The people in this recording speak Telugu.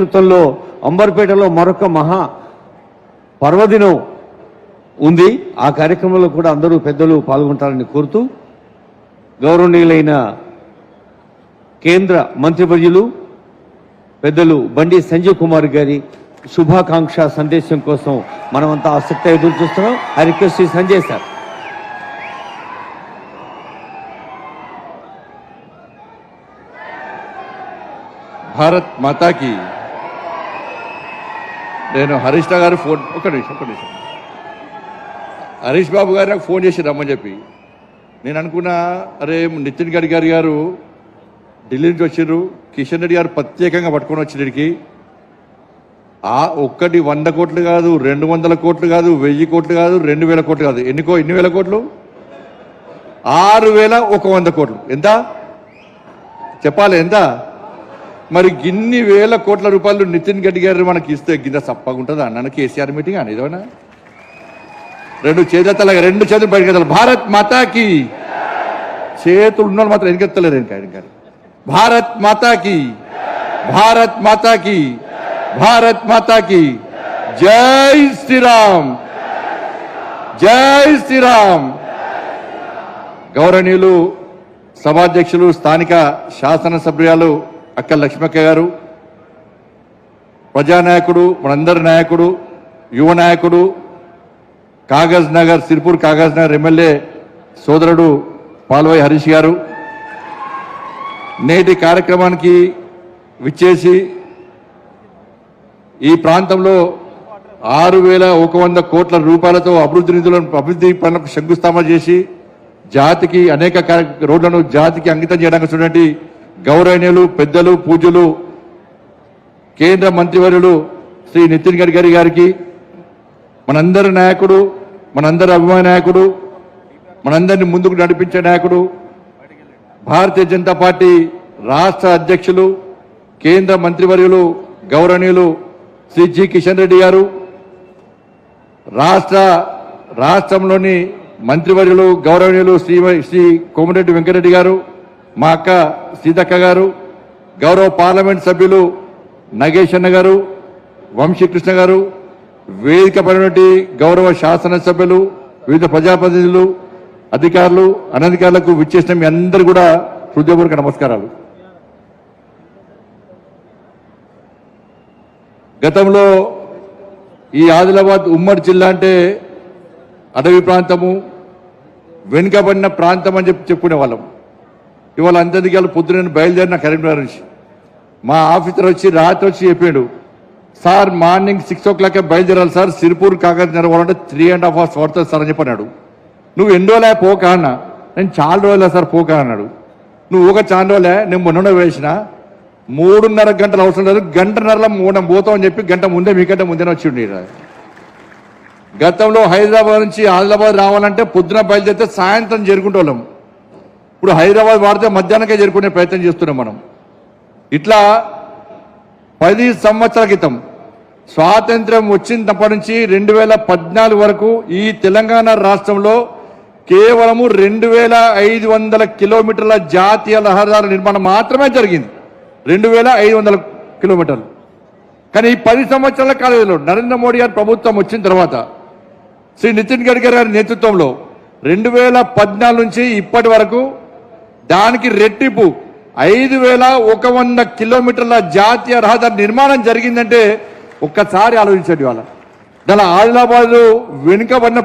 ప్రాంతంలో అంబర్పేటలో మరొక మహా పర్వదినం ఉంది. ఆ కార్యక్రమంలో కూడా అందరూ పెద్దలు పాల్గొంటారని కోరుతూ గౌరవనీయులైన కేంద్ర మంత్రివర్యులు పెద్దలు బండి సంజయ్ కుమార్ గారి శుభాకాంక్ష సందేశం కోసం మనమంతా ఆసక్తి ఎదురు చూస్తున్నాం. I request Shri Sanjay sir. Bharat మాతాకి నేను హరీష్ గారు ఫోన్ ఒక నిమిషం ఒక నిమిషం. హరీష్ బాబు గారు నాకు ఫోన్ చేసి రమ్మని చెప్పి. నేను అనుకున్నా అరే నితిన్ గడ్కరీ గారు ఢిల్లీ నుంచి వచ్చిర్రు. కిషన్ రెడ్డి గారు ప్రత్యేకంగా పట్టుకొని వచ్చిరికి ఆ ఒక్కటి వంద కోట్లు కాదు రెండు వందల కోట్లు కాదు వెయ్యి కోట్లు కాదు రెండు వేల కోట్లు కాదు. ఎన్నికో ఎన్ని వేల కోట్లు? ఆరు వేల ఒక వంద కోట్లు. ఎంత? చెప్పాలి ఎంత? మరి గిన్ని వేల కోట్ల రూపాయలు నితిన్ గడ్డి గారు మనకి ఇస్తే గింత సప్పగా అన్న కేసీఆర్ మీటింగ్ అని ఇదేనా రెండు చేతుల రెండు చేతులు బయటకు భారత్ మాతాకి! చేతులు ఉన్న మాత్రం వెనకెత్తలేరు ఇంకా ఇంకా భారత్ మాతాకి! భారత్ మాతాకి! భారత్ మాతాకి! జై శ్రీరామ్! జై శ్రీరామ్! గౌరవనీయులు సభాధ్యక్షులు స్థానిక శాసనసభ్యులు అక్క లక్ష్మక్క గారు ప్రజానాయకుడు మనందరి నాయకుడు యువ నాయకుడు కాగజ్ నగర్ సిరిపూర్ కాగజ్ నగర్ ఎమ్మెల్యే సోదరుడు పాల్వై హరీష్ గారు నేటి కార్యక్రమానికి విచ్చేసి ఈ ప్రాంతంలో ఆరు వేల ఒక వంద కోట్ల రూపాయలతో అభివృద్ధి నిధులను అభివృద్ధి పనులకు శంకుస్థాపన చేసి జాతికి అనేక రోడ్లను జాతికి అంకితం చేయడానికి చూడండి గౌరవనీయులు పెద్దలు పూజలు కేంద్ర మంత్రివర్యులు శ్రీ నితిన్ గడ్కరీ గారికి మనందరి నాయకుడు మనందరి అభిమాన నాయకుడు మనందరిని ముందుకు నడిపించే నాయకుడు భారతీయ జనతా పార్టీ రాష్ట్ర అధ్యక్షులు కేంద్ర మంత్రివర్యులు గౌరవనీయులు శ్రీ జి కిషన్ రెడ్డి గారు రాష్ట్ర రాష్ట్రంలోని మంత్రివర్యులు గౌరవనీయులు శ్రీ శ్రీ కోమటిరెడ్డి వెంకటరెడ్డి గారు మా అక్క సీతక్క గారు గౌరవ పార్లమెంట్ సభ్యులు నగేష్ అన్న గారు వంశీకృష్ణ గారు వేదిక పడినటువంటి గౌరవ శాసనసభ్యులు వివిధ ప్రజాప్రతినిధులు అధికారులు అనధికారులకు విచ్చేసిన మీ అందరు కూడా హృదయపూర్వక నమస్కారాలు. గతంలో ఈ ఆదిలాబాద్ ఉమ్మడి జిల్లా అంటే అడవి ప్రాంతము వెనుకబడిన ప్రాంతం అని చెప్పి చెప్పుకునే వాళ్ళం ఇవాళ అందరికీ వాళ్ళు పొద్దున బయలుదేరిన కరీంనగర్ నుంచి. మా ఆఫీసర్ వచ్చి రాత్రి వచ్చి చెప్పాడు sir morning six o'clock బయలుదేరాలి సార్. సిరిపూర్ కాగజ్ నడవాలంటే త్రీ అండ్ హాఫ్ అవర్స్ పడుతుంది సార్ అని చెప్పన్నాడు. నువ్వు ఎన్ని రోజులే పోక అన్నా. నేను చాలా రోజులే సార్ పోక అన్నాడు. నువ్వు ఒక చాలా రోజులే నేను మొన్న వేసిన. మూడున్నర గంటలు అవసరం లేదు. గంటన్నరలో మూడం పోతాం అని చెప్పి గంట ముందే మీకంటే ముందే వచ్చి ఉండి గతంలో హైదరాబాద్ నుంచి ఆదిలాబాద్ రావాలంటే పొద్దున బయలుదేరితే సాయంత్రం చేరుకుంటోళ్ళం. ఇప్పుడు హైదరాబాద్ వాడితే మధ్యాహ్నకే చేరుకునే ప్రయత్నం చేస్తున్నాం మనం. ఇట్లా పది సంవత్సరాల క్రితం స్వాతంత్ర్యం వచ్చినప్పటి నుంచి రెండు వేల పద్నాలుగు వరకు ఈ తెలంగాణ రాష్ట్రంలో కేవలము రెండు వేల ఐదు వందల కిలోమీటర్ల జాతీయ రహదారుల నిర్మాణం మాత్రమే జరిగింది. రెండు వేల ఐదు వందల కిలోమీటర్లు. కానీ ఈ పది సంవత్సరాల కాలంలో నరేంద్ర మోడీ గారి ప్రభుత్వం వచ్చిన తర్వాత శ్రీ నితిన్ గడ్కరీ గారి నేతృత్వంలో రెండు వేల పద్నాలుగు నుంచి ఇప్పటి వరకు దానికి రెట్టింపు. ఐదు వేల ఒక వంద కిలోమీటర్ల జాతీయ రహదారి నిర్మాణం జరిగిందంటే ఒక్కసారి ఆలోచించండి వాళ్ళ దాని ఆదిలాబాద్ వెనుకబడిన